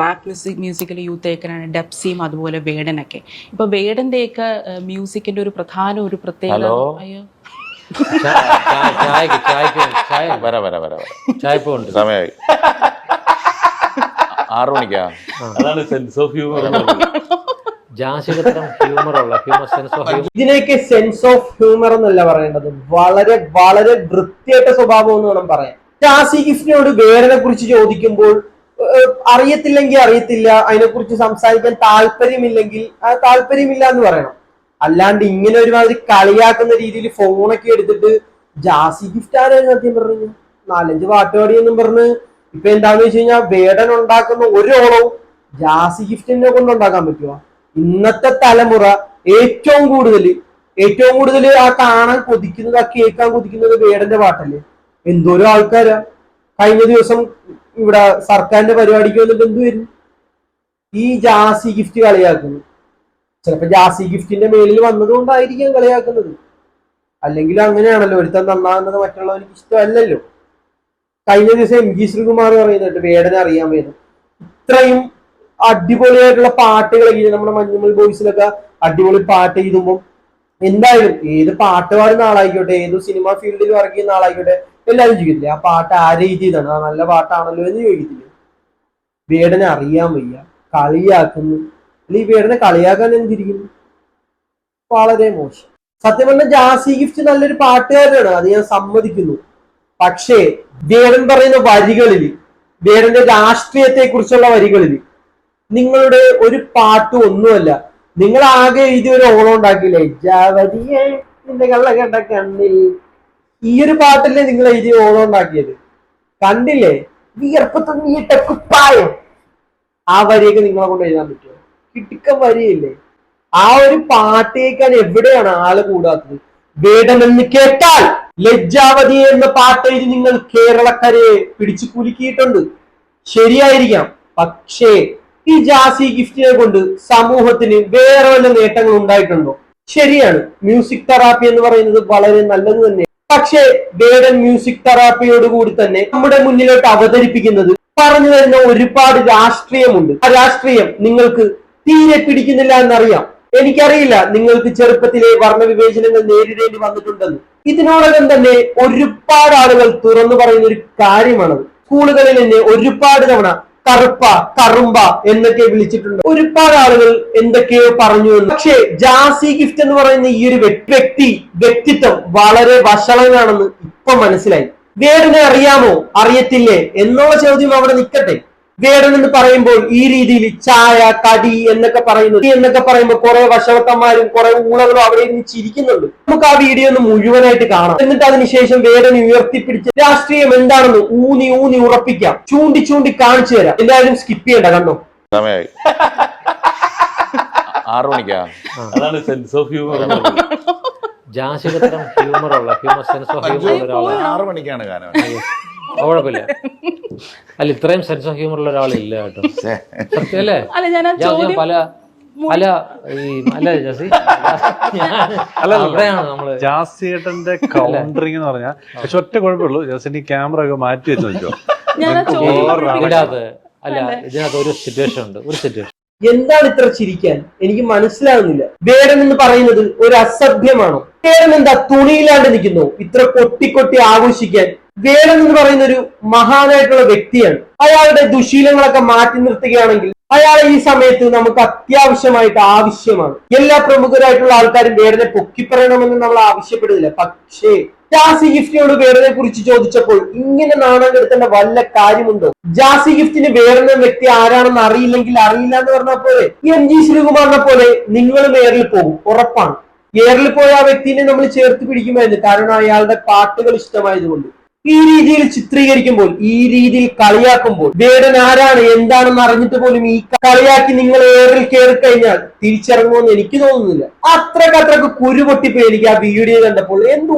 Rap music മ്യൂസിക്കിൽ youth ഏക്കനാണ് ഡെപ്സിയും അതുപോലെ വേടനൊക്കെ. ഇപ്പൊ വേടന്റെയൊക്കെ മ്യൂസിക്കിന്റെ ഒരു പ്രധാന ഒരു പ്രത്യേകത ഹലോ? അയ്യോ. ചായക്ക് ചായക്ക് ചായ വര വര വര വര. ചായപ്പ് ഉണ്ട്. സമയമായി ആറു മണിക്കാ? അതാണ് sense of humour sense of humour ഇതിനെയൊക്കെ സെൻസ് ഓഫ് ഹ്യൂമർ എന്നല്ല പറയേണ്ടത്. വളരെ വളരെ വൃത്തിയായിട്ട സ്വഭാവം എന്ന് വേണം പറയാൻ. ജാസി ഗിഫ്റ്റിനോട് വേറെ കുറിച്ച് ചോദിക്കുമ്പോൾ അറിയത്തില്ലെങ്കിൽ അറിയത്തില്ല അതിനെക്കുറിച്ച് സംസാരിക്കാൻ താല്പര്യമില്ലെങ്കിൽ ആ താല്പര്യമില്ല എന്ന് പറയണം. അല്ലാണ്ട് ഇങ്ങനെ ഒരുമാതിരി കളിയാക്കുന്ന രീതിയിൽ ഫോണൊക്കെ എടുത്തിട്ട് ജാസി ഗിഫ്റ്റ് ആരായിരുന്നു സത്യം പറഞ്ഞു നാലഞ്ച് പാട്ടുപാടി എന്നും പറഞ്ഞ്. ഇപ്പൊ എന്താന്ന് വെച്ച് കഴിഞ്ഞാൽ വേടൻ ഉണ്ടാക്കുന്ന ഒരോളവും ജാസി ഗിഫ്റ്റിനെ കൊണ്ട് ഉണ്ടാക്കാൻ പറ്റുമോ ഇന്നത്തെ തലമുറ ഏറ്റവും കൂടുതൽ ഏറ്റവും കൂടുതൽ ആ കാണാൻ കൊതിക്കുന്നത് ആ കേൾക്കാൻ കൊതിക്കുന്നത് വേടന്റെ പാട്ടല്ലേ? എന്തോരം ആൾക്കാരാ? കഴിഞ്ഞ ദിവസം ഇവിടെ സർക്കാരിന്റെ പരിപാടിക്ക് വന്നിട്ട് എന്ത് വരും? ഈ ജാസി ഗിഫ്റ്റ് കളിയാക്കുന്നു. ചിലപ്പോ ജാസി ഗിഫ്റ്റിന്റെ മേലിൽ വന്നതുകൊണ്ടായിരിക്കും കളിയാക്കുന്നത്. അല്ലെങ്കിൽ അങ്ങനെയാണല്ലോ ഒരുത്തൻ നന്നാകുന്നത് മറ്റുള്ളവർക്ക് ഇഷ്ടമല്ലല്ലോ. കഴിഞ്ഞ ദിവസം എം ജി ശ്രീകുമാർ പറയുന്നുണ്ട് വേടനെ അറിയാൻ വേണം ഇത്രയും അടിപൊളിയായിട്ടുള്ള പാട്ടുകൾ എഴുതി നമ്മുടെ മഞ്ഞുമൽ ബോയ്സിലൊക്കെ? അടിപൊളി പാട്ട് എഴുതുമ്പോൾ എന്തായാലും ഏത് പാട്ട് പാടുന്ന ആളായിക്കോട്ടെ ഏത് സിനിമ ഫീൽഡിൽ വർക്ക് ചെയ്യുന്ന ആളായിക്കോട്ടെ എല്ലാവരും ചോദിക്കത്തില്ലേ ആ പാട്ട് ആരെ രീതിയിലാണ് ആ നല്ല പാട്ടാണല്ലോ എന്ന് ചോദിക്കത്തില്ല വേടനെ അറിയാൻ വയ്യ. കളിയാക്കുന്നു. അല്ലെങ്കിൽ ഈ വേടനെ കളിയാക്കാൻ എന്തിരിക്കുന്നു? വളരെ മോശം. സത്യം പറഞ്ഞാൽ ജാസി ഗിഫ്റ്റ് നല്ലൊരു പാട്ടുകാരനാണ്. അത് ഞാൻ സമ്മതിക്കുന്നു. പക്ഷേ വേടൻ പറയുന്ന വരികളിൽ വേടന്റെ രാഷ്ട്രീയത്തെ കുറിച്ചുള്ള വരികളിൽ നിങ്ങളുടെ ഒരു പാട്ട് ഒന്നുമല്ല. നിങ്ങൾ ആകെ എഴുതി ഒരു ഓണം ഉണ്ടാക്കിയില്ലേ ജാവതിയെ നിന്റെ കള്ള കണ്ട കണ്ണിൽ ഈ ഒരു പാട്ടല്ലേ നിങ്ങൾ എഴുതി ഓണം ഉണ്ടാക്കിയത് കണ്ടില്ലേ? വിയർപ്പ് നീട്ട കുപ്പായം ആ വരിയൊക്കെ നിങ്ങളെ കൊണ്ട് എഴുതാൻ പറ്റുമോ? കിട്ടിക്ക വരിയില്ലേ? ആ ഒരു പാട്ടേക്കാൻ എവിടെയാണ് ആൾ കൂടാത്തത്? വേടമെന്ന് കേട്ടാൽ ലജ്ജാവതി എന്ന പാട്ടെഴുതി നിങ്ങൾ കേരളക്കരയെ പിടിച്ചു കുലുക്കിയിട്ടുണ്ട്. ശരിയായിരിക്കാം. പക്ഷേ ഈ ജാസി ഗിഫ്റ്റിനെ കൊണ്ട് സമൂഹത്തിന് വേറെ വല്ല നേട്ടങ്ങൾ ഉണ്ടായിട്ടുണ്ടോ ശരിയാണ്. മ്യൂസിക് തെറാപ്പി എന്ന് പറയുന്നത് വളരെ നല്ലത് തന്നെ പക്ഷേ വേടൻ മ്യൂസിക് തെറാപ്പിയോട് കൂടി തന്നെ നമ്മുടെ മുന്നിലോട്ട് അവതരിപ്പിക്കുന്നത് പറഞ്ഞു തരുന്ന ഒരുപാട് രാഷ്ട്രീയമുണ്ട്. ആ രാഷ്ട്രീയം നിങ്ങൾക്ക് തീരെ പിടിക്കുന്നില്ല എന്നറിയാം. എനിക്കറിയില്ല നിങ്ങൾക്ക് ചെറുപ്പത്തിലെ വർണവിവേചനങ്ങൾ നേരിടേണ്ടി വന്നിട്ടുണ്ടെന്ന്. ഇതിനോടകം തന്നെ ഒരുപാട് ആളുകൾ തുറന്നു പറയുന്ന ഒരു കാര്യമാണത്. സ്കൂളുകളിൽ തന്നെ ഒരുപാട് തവണ കറുപ്പ കറുമ്പ എന്നൊക്കെ വിളിച്ചിട്ടുണ്ട്. ഒരുപാട് ആളുകൾ എന്തൊക്കെയോ പറഞ്ഞു എന്ന്. പക്ഷേ ജാസി ഗിഫ്റ്റ് എന്ന് പറയുന്ന ഈ ഒരു വ്യക്തി വ്യക്തിത്വം വളരെ വഷളനാണെന്ന് ഇപ്പൊ മനസ്സിലായി. വേറിനെ അറിയാമോ? അറിയത്തില്ലേ? എന്നുള്ള ചോദ്യം അവിടെ നിൽക്കട്ടെ. വേടൻ എന്ന് പറയുമ്പോൾ ഈ രീതിയിൽ ചായ കടി എന്നൊക്കെ പറയുന്നത്. എന്നൊക്കെ പറയുമ്പോൾ കുറെ വശവത്തന്മാരും കുറെ ഊളകളും അവിടെ ഇരുന്ന് ചിരിക്കുന്നുണ്ട്. നമുക്ക് ആ വീഡിയോ ഒന്ന് മുഴുവനായിട്ട് കാണാം. എന്നിട്ട് അതിനുശേഷം വേടൻ ഉയർത്തിപ്പിടിച്ച് രാഷ്ട്രീയം എന്താണെന്ന് ഊന്നി ഊന്നി ഉറപ്പിക്കാം. ചൂണ്ടി ചൂണ്ടി കാണിച്ചു തരാം. എന്തായാലും സ്കിപ്പ് ചെയ്യണ്ട കണ്ടോ? സമയമായി ആറു മണിക്കാ? അതാണ് സെൻസ് ഓഫ് ഹ്യൂമർ ഉള്ള ഹ്യൂമറുള്ള ഹ്യൂമർ സെൻസ് ഓഫ് ഹ്യൂമർ ഉള്ള ഒരാളാണ്. ആറു മണിക്കാണ് ഗാനം. കുഴപ്പമില്ല. അല്ല ഇത്രയും സെൻസ് ഓഫ് ഹ്യൂമർ ഉള്ള ഒരാളില്ല കേട്ടോ. സത്യമല്ലേ അല്ല? ഞാൻ ആ ചോദ്യം പല അല്ല ഈ അല്ല ജാസി. ഞാൻ- അവിടെയാണ് നമ്മൾ ജാസിയേട്ടന്റെ കൗണ്ടറിംഗ് എന്ന് പറഞ്ഞാൽ പക്ഷെ ഒറ്റ കുഴപ്പമുള്ളൂ. ജാസിന്റെ ക്യാമറ ഒക്കെ മാറ്റി വെച്ച് നോക്കിയോ ഞാൻ ആ ചോദ്യം ഇതിനകത്ത് അല്ല ഇതിനകത്ത് ഒരു സിറ്റുവേഷൻ ഉണ്ട് ഒരു സിറ്റുവേഷൻ എന്താണ് ഇത്ര ചിരിക്കാൻ? എനിക്ക് മനസ്സിലാകുന്നില്ല വേടൻ എന്ന് പറയുന്നത് ഒരു അസഭ്യമാണോ? വേടൻ എന്താ തുണിയിലാണ്ട് നിൽക്കുന്നു? ഇത്ര കൊട്ടി കൊട്ടി ആഘോഷിക്കാൻ വേടൻ എന്ന് പറയുന്ന ഒരു മഹാനായിട്ടുള്ള വ്യക്തിയാണ്. അയാളുടെ ദുശീലങ്ങളൊക്കെ മാറ്റി നിർത്തുകയാണെങ്കിൽ അയാളെ ഈ സമയത്ത് നമുക്ക് അത്യാവശ്യമായിട്ട് ആവശ്യമാണ്. എല്ലാ പ്രമുഖരായിട്ടുള്ള ആൾക്കാരും വേടനെ പൊക്കിപ്പറയണമെന്ന് നമ്മൾ ആവശ്യപ്പെടുന്നില്ല. പക്ഷേ ജാസി ഗിഫ്റ്റിനോട് വേടനെ കുറിച്ച് ചോദിച്ചപ്പോൾ ഇങ്ങനെ നാണം കെടുത്തേണ്ട വല്ല കാര്യമുണ്ടോ? ജാസി ഗിഫ്റ്റിന് വേറെ വ്യക്തി ആരാണെന്ന് അറിയില്ലെങ്കിൽ അറിയില്ല എന്ന് പറഞ്ഞ പോലെ എം ജി ശ്രീകുമാറിനെ പോലെ നിങ്ങളും വേറിൽ പോകും. ഉറപ്പാണ്. ഏറിൽ പോയ ആ വ്യക്തിനെ നമ്മൾ ചേർത്ത് പിടിക്കുമായിരുന്നു. കാരണം അയാളുടെ പാട്ടുകൾ ഇഷ്ടമായതുകൊണ്ട്. ഈ രീതിയിൽ ചിത്രീകരിക്കുമ്പോൾ ഈ രീതിയിൽ കളിയാക്കുമ്പോൾ വേടൻ ആരാണ് എന്താണെന്ന് അറിഞ്ഞിട്ട് പോലും ഈ കളിയാക്കി നിങ്ങൾ ഏറിൽ കയറി കഴിഞ്ഞാൽ തിരിച്ചിറങ്ങുമെന്ന് എനിക്ക് തോന്നുന്നില്ല. അത്രക്കത്രക്ക് അത്രയ്ക്ക് കുരുപൊട്ടിപ്പോയി എനിക്ക് ആ വീഡിയോ കണ്ടപ്പോൾ. എന്തോ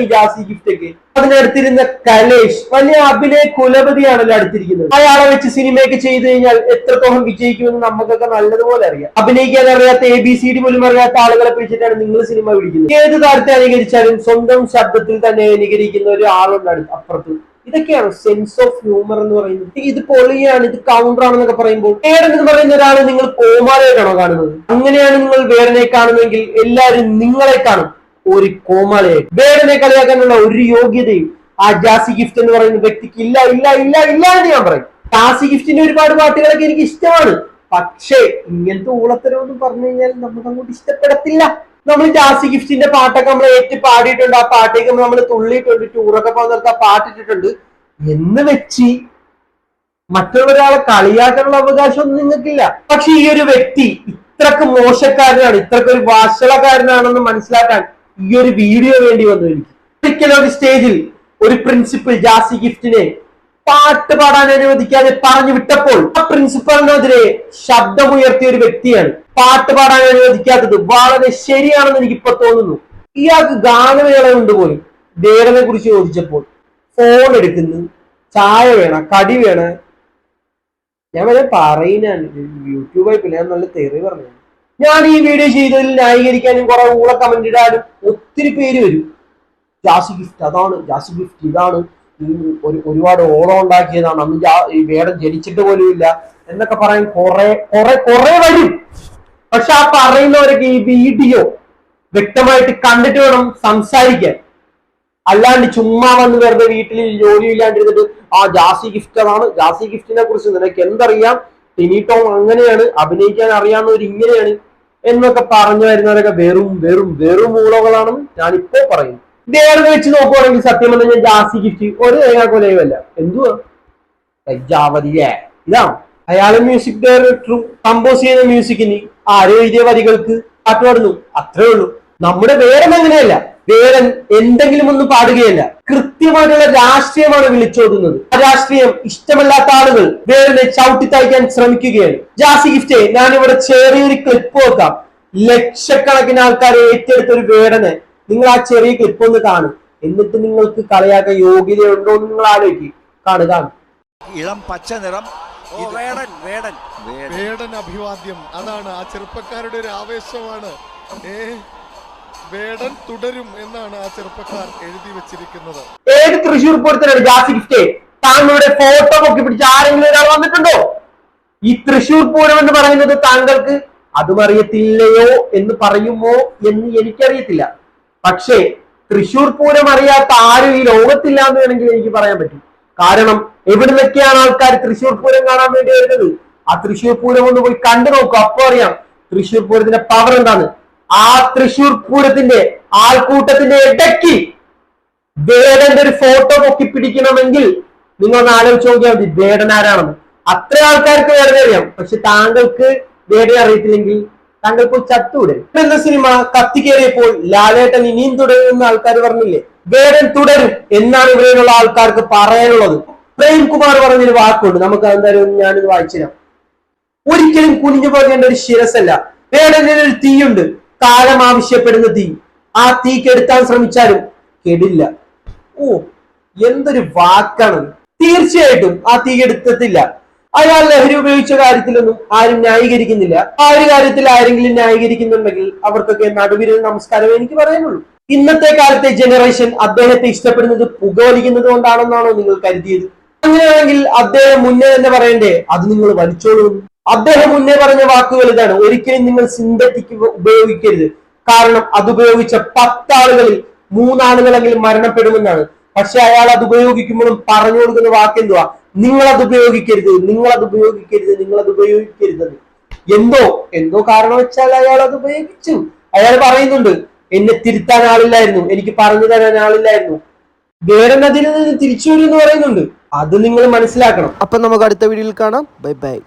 ഈ ജാസി ഗിഫ്റ്റ് ഒക്കെ? അതിനടുത്തിരുന്ന കലേഷ് വലിയ അഭിനയ കുലപതിയാണല്ലോ അടുത്തിരിക്കുന്നത്. അയാളെ വെച്ച് സിനിമയൊക്കെ ചെയ്തു കഴിഞ്ഞാൽ എത്രത്തോളം വിജയിക്കുമെന്ന് നമുക്കൊക്കെ നല്ലതുപോലെ അറിയാം. അഭിനയിക്കാൻ അറിയാത്ത എ ബി സി ഡി പോലും അറിയാത്ത ആളുകളെ പിടിച്ചിട്ടാണ് നിങ്ങൾ സിനിമ പിടിക്കുന്നത്. ഏത് താരത്തെ അനുകരിച്ചാലും സ്വന്തം ശബ്ദത്തിൽ തന്നെ അനുകരിക്കുന്ന ഒരു ആളുണ്ട് അപ്പുറത്ത്. ഇതൊക്കെയാണ് സെൻസ് ഓഫ് ഹ്യൂമർ എന്ന് പറയുന്നത്. ഇത് പൊളിയാണ് ഇത് കൗണ്ടർ ആണെന്നൊക്കെ പറയുമ്പോൾ എന്ന് പറയുന്ന ഒരാൾ നിങ്ങൾ കോമാളിയായിട്ടാണോ കാണുന്നത്? അങ്ങനെയാണ് നിങ്ങൾ വേറെ കാണുന്നതെങ്കിൽ എല്ലാവരും നിങ്ങളെ കാണും. ഒരു കോമാളിയെ വേടനെ കളിയാക്കാനുള്ള ഒരു യോഗ്യതയും ആ ജാസി ഗിഫ്റ്റ് എന്ന് പറയുന്ന വ്യക്തിക്ക് ഇല്ല ഇല്ല ഇല്ല ഇല്ല എന്ന് ഞാൻ പറയും. ജാസി ഗിഫ്റ്റിന്റെ ഒരുപാട് പാട്ടുകളൊക്കെ എനിക്ക് ഇഷ്ടമാണ്. പക്ഷേ ഇങ്ങനത്തെ ഊളത്തരമൊന്നും പറഞ്ഞു കഴിഞ്ഞാൽ നമ്മൾ അങ്ങോട്ട് ഇഷ്ടപ്പെടത്തില്ല. നമ്മൾ ജാസി ഗിഫ്റ്റിന്റെ പാട്ടൊക്കെ നമ്മൾ ഏറ്റ് പാടിയിട്ടുണ്ട്. ആ പാട്ടേക്ക് നമ്മൾ തുള്ളിയിട്ടുണ്ട് ടൂറൊക്കെ പോകുന്നിടത്ത് ആ പാട്ടിട്ടിട്ടുണ്ട് എന്ന് വെച്ച് മറ്റുള്ളവരാളെ കളിയാക്കാനുള്ള അവകാശമൊന്നും നിങ്ങൾക്കില്ല. പക്ഷെ ഈ ഒരു വ്യക്തി ഇത്രക്ക് മോശക്കാരനാണ് ഇത്രക്ക് ഒരു വാശളക്കാരനാണെന്ന് മനസ്സിലാക്കാൻ ഈ ഒരു വീഡിയോ വേണ്ടി വന്നു എനിക്ക്. ഒരിക്കലും ഒരു സ്റ്റേജിൽ ഒരു പ്രിൻസിപ്പൽ ജാസി ഗിഫ്റ്റിനെ പാട്ട് പാടാൻ അനുവദിക്കാതെ പറഞ്ഞു വിട്ടപ്പോൾ ആ പ്രിൻസിപ്പലിനെതിരെ ശബ്ദമുയർത്തിയ ഒരു വ്യക്തിയാണ്. പാട്ട് പാടാൻ അനുവദിക്കാത്തത് വളരെ ശരിയാണെന്ന് എനിക്ക് ഇപ്പൊ തോന്നുന്നു. ഇയാൾക്ക് ഗാനമേള ഉണ്ട് പോലും. ദേവനെ കുറിച്ച് ചോദിച്ചപ്പോൾ ഫോൺ എടുക്കുന്നു. ചായ വേണ? കടി വേണ? ഞാൻ വരെ പറയുന്ന യൂട്യൂബായി പിന്നെ ഞാൻ നല്ല തെറി പറഞ്ഞു ഞാൻ ഈ വീഡിയോ ചെയ്തതിൽ ന്യായീകരിക്കാനും കുറെ ഊള കമന്റ് ഇടാനും ഒത്തിരി പേര് വരും. ജാസി ഗിഫ്റ്റ് അതാണ് ജാസി ഗിഫ്റ്റ് ഇതാണ്. ഒരു ഒരുപാട് ഓളം ഉണ്ടാക്കിയതാണ്. അന്ന് ഈ വേടം ജനിച്ചിട്ട് പോലും ഇല്ല എന്നൊക്കെ പറയാൻ കുറെ കുറെ കുറെ വരും. പക്ഷെ ആ പറയുന്നവരൊക്കെ ഈ വീഡിയോ വ്യക്തമായിട്ട് കണ്ടിട്ട് വേണം സംസാരിക്കാൻ. അല്ലാണ്ട് ചുമ്മാ വന്ന് വെറുതെ വീട്ടിൽ ജോലി ഇല്ലാണ്ടിരുന്നിട്ട് ആ ജാസി ഗിഫ്റ്റ് അതാണ്. ജാസി ഗിഫ്റ്റിനെ കുറിച്ച് നിനക്ക് എന്തറിയാം? ടിനിടോം അങ്ങനെയാണ്. അഭിനയിക്കാൻ അറിയാവുന്നവർ ഇങ്ങനെയാണ് എന്നൊക്കെ പറഞ്ഞു വരുന്നവരൊക്കെ വെറും വെറും വെറും മൂളകളാണെന്ന് ഞാനിപ്പോ പറയും. വേറെ വെച്ച് നോക്കുവാണെങ്കിൽ സത്യം പറഞ്ഞാൽ ഞാൻ ജാസി ഗിഫ്റ്റ് ഒരു തേങ്ങാക്കൊലയുമല്ല എന്തുവാ? ലജ്ജാവതിയെ ഇതാണ് അയാളെ മ്യൂസിക് ഡയറക്ടറും കമ്പോസ് ചെയ്യുന്ന മ്യൂസിക്കിന് ആരോ എഴുതിയ വരികൾക്ക് പാട്ട് പാടുന്നു അത്രേ ഉള്ളൂ. നമ്മുടെ വേടൻ അങ്ങനെയല്ല. വേടൻ എന്തെങ്കിലും ഒന്നും പാടുകയല്ല. കൃത്യമായിട്ടുള്ള രാഷ്ട്രീയമാണ് വിളിച്ചോതുന്നത്. ആ രാഷ്ട്രീയം ഇഷ്ടമല്ലാത്ത ആളുകൾ വേടനെ ചവിട്ടി തയ്ക്കാൻ ശ്രമിക്കുകയാണ്. ജാസി ഗിഫ്റ്റ് ഞാനിവിടെ ചെറിയൊരു ക്ലിപ്പ് വെക്കാം ലക്ഷക്കണക്കിന് ആൾക്കാരെ ഏറ്റെടുത്ത ഒരു വേടനെ നിങ്ങൾ ആ ചെറിയ ക്ലിപ്പ് ഒന്ന് കാണും. എന്നിട്ട് നിങ്ങൾക്ക് കളിയാക്കാൻ യോഗ്യതയുണ്ടോ എന്ന് നിങ്ങൾ ആലോചിക്കും. കാണുക. ഇളം പച്ച നിറം. വേടൻ വേടൻ. വേടൻ. വേടൻ അഭിവാദ്യം. അതാണ് ആ ചെറുപ്പക്കാരുടെ ഒരു ആവേശമാണ്. ഏ വേടൻ തുടരും എന്നാണ് ആ ചെറുപ്പക്കാർ എഴുതി വെച്ചിരിക്കുന്നത്. ഏത് തൃശ്ശൂർ പൂരത്തിനാണ് ജാസി ഗിഫ്റ്റ്? താങ്കളുടെ ഫോട്ടോ പൊക്കി പിടിച്ച് ആരെങ്കിലും ഒരാൾ വന്നിട്ടുണ്ടോ? ഈ തൃശ്ശൂർ പൂരം എന്ന് പറയുന്നത് താങ്കൾക്ക് അതും അറിയത്തില്ലയോ എന്ന് പറയുമോ എന്ന് എനിക്കറിയത്തില്ല. പക്ഷേ തൃശ്ശൂർ പൂരം അറിയാത്ത ആരും ഈ ലോകത്തില്ല എന്ന് വേണമെങ്കിൽ എനിക്ക് പറയാൻ പറ്റും. കാരണം എവിടെ എവിടുന്നൊക്കെയാണ് ആൾക്കാർ തൃശ്ശൂർ പൂരം കാണാൻ വേണ്ടി വരുന്നത്? ആ തൃശ്ശൂർ പൂരം ഒന്ന് പോയി കണ്ടു നോക്കൂ അപ്പൊ അറിയാം തൃശ്ശൂർ പൂരത്തിന്റെ പവർ എന്താണ്. ആ തൃശ്ശൂർ പൂരത്തിന്റെ ആൾക്കൂട്ടത്തിന്റെ ഇടയ്ക്ക് വേടന്റെ ഒരു ഫോട്ടോ പൊക്കി പിടിക്കണമെങ്കിൽ നിങ്ങൾ ഒന്ന് ആലോചിച്ച് നോക്കിയാൽ മതി. വേടൻ ആരാണെന്ന്. അത്ര ആൾക്കാർക്ക് വേടനെ അറിയാം. പക്ഷെ താങ്കൾക്ക് വേടനെ അറിയത്തില്ലെങ്കിൽ താങ്കൾ ഇപ്പോൾ ചത്തുവിടെ എന്ന സിനിമ കത്തിക്കേറിയപ്പോൾ ലാലേട്ടൻ ഇനിയും തുടരുമെന്ന് ആൾക്കാർ പറഞ്ഞില്ലേ? വേടൻ തുടരും എന്നാണ് ഇവിടെയുള്ള ആൾക്കാർക്ക് പറയാനുള്ളത്. പ്രേംകുമാർ പറഞ്ഞൊരു വാക്കുണ്ട്. നമുക്ക് എന്തായാലും ഞാനിത് വായിച്ചു തരാം. ഒരിക്കലും കുനിഞ്ഞു പോകേണ്ട ഒരു ശിരസല്ല വേടനിൽ ഒരു തീയുണ്ട്. കാലം ആവശ്യപ്പെടുന്ന തീ. ആ തീ കെടുത്താൻ ശ്രമിച്ചാലും കെടില്ല. ഓ എന്തൊരു വാക്കാണ്. തീർച്ചയായിട്ടും ആ തീ കെടുത്തത്തില്ല. അയാൾ ലഹരി ഉപയോഗിച്ച കാര്യത്തിലൊന്നും ആരും ന്യായീകരിക്കുന്നില്ല. ആ ഒരു കാര്യത്തിൽ ആരെങ്കിലും ന്യായീകരിക്കുന്നുണ്ടെങ്കിൽ അവർക്കൊക്കെ നടുവിരൽ നമസ്കാരം എനിക്ക് പറയാനുള്ളൂ. ഇന്നത്തെ കാലത്തെ ജനറേഷൻ അദ്ദേഹത്തെ ഇഷ്ടപ്പെടുന്നത് പുകവലിക്കുന്നത് കൊണ്ടാണെന്നാണോ നിങ്ങൾ കരുതിയത്? അങ്ങനെയാണെങ്കിൽ അദ്ദേഹം മുന്നേ തന്നെ പറയണ്ടേ അത് നിങ്ങൾ വലിച്ചോളൂ. അദ്ദേഹം മുന്നേ പറഞ്ഞ വാക്കുകൾ ഇതാണ്. ഒരിക്കലും നിങ്ങൾ സിന്തറ്റിക് ഉപയോഗിക്കരുത്. കാരണം അത് ഉപയോഗിച്ച പത്താളുകളിൽ മൂന്നാളുകളെങ്കിലും മരണപ്പെടുമെന്നാണ്. പക്ഷെ അയാൾ അത് ഉപയോഗിക്കുമ്പോഴും പറഞ്ഞു കൊടുക്കുന്ന വാക്ക് എന്തുവാ? നിങ്ങൾ അത് ഉപയോഗിക്കരുത്. നിങ്ങൾ അത് ഉപയോഗിക്കരുത്. നിങ്ങൾ അത് ഉപയോഗിക്കരുത്. എന്തോ എന്തോ കാരണം വെച്ചാൽ അയാൾ അത് ഉപയോഗിച്ചു. അയാൾ പറയുന്നുണ്ട് എന്നെ തിരുത്താൻ ആളില്ലായിരുന്നു. എനിക്ക് പറഞ്ഞു തരാൻ ആളില്ലായിരുന്നു. വേറെ അതിൽ നിന്ന് തിരിച്ചു വരും എന്ന് പറയുന്നുണ്ട്. അത് നിങ്ങൾ മനസ്സിലാക്കണം. അപ്പൊ നമുക്ക് അടുത്ത വീഡിയോയിൽ കാണാം. Bye bye.